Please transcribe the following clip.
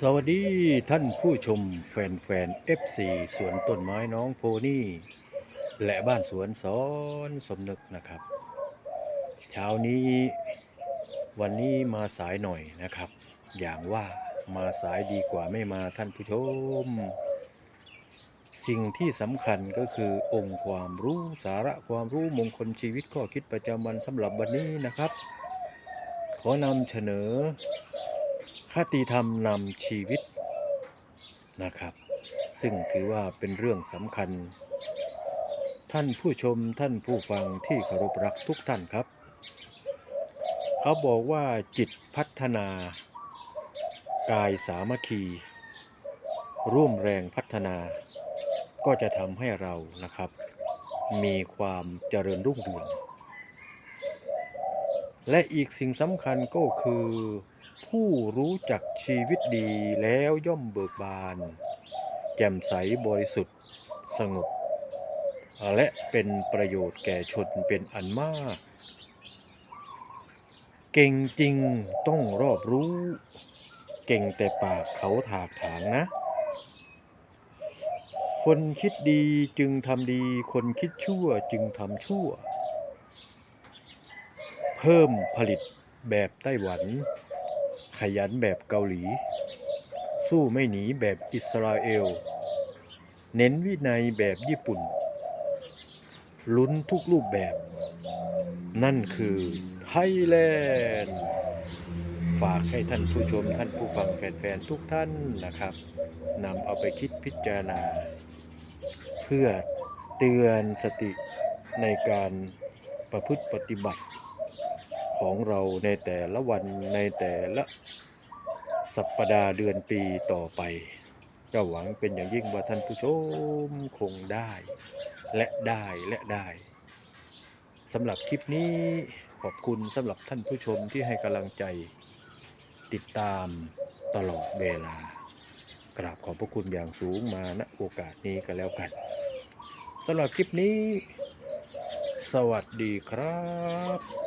สวัสดีท่านผู้ชมแฟนๆ FC สวนต้นไม้น้องโพนี่ และบ้านสวนสอนสมนึกนะครับ เช้านี้วันนี้มาสายหน่อยนะครับ อย่างว่ามาสายดีกว่าไม่มาท่านผู้ชม สิ่งที่สำคัญก็คือองค์ความรู้สาระความรู้มงคลชีวิตข้อคิดประจำวันสำหรับวันนี้นะครับ ขอนำเสนอ คติธรรมนำชีวิตนะครับ ซึ่งถือว่าเป็นเรื่องสำคัญ ท่านผู้ชมท่านผู้ฟังที่เคารพรักทุกท่านครับ เขาบอกว่าจิตพัฒนา กายสามัคคี ร่วมแรงพัฒนา ก็จะทำให้เรานะครับ มีความเจริญรุ่งเรืองและอีกสิ่งสำคัญก็คือ ผู้รู้จักชีวิตดีแล้วย่อมเบิกบาน แจ่มใสบริสุทธิ์สงบ และเป็นประโยชน์แก่ชนเป็นอันมาก เก่งจริงต้องรอบรู้ เก่งแต่ปากเขาถากถางนะ คนคิดดีจึงทำดี คนคิดชั่วจึงทำชั่ว เพิ่มผลิตแบบไต้หวัน ขยันแบบเกาหลี สู้ไม่หนีแบบอิสราเอล เน้นวินัยแบบญี่ปุ่น ลุ้นทุกรูปแบบ นั่นคือไทยแลนด์ฝากให้ท่านผู้ชมท่านผู้ฟังแฟนๆทุกท่านนะครับนำเอาไปคิดพิจารณา เพื่อเตือนสติในการประพฤติปฏิบัติ ของเราในแต่ละวันในแต่ละสัปดาห์เดือนปีต่อไป ก็หวังเป็นอย่างยิ่งว่าท่านผู้ชมคงได้ และได้และได้สำหรับคลิปนี้ขอบคุณสำหรับท่านผู้ชมที่ให้กำลังใจติดตามตลอดเวลา กราบขอบพระคุณอย่างสูงมาณโอกาสนี้ก็แล้วกันสำหรับคลิปนี้ สวัสดีครับ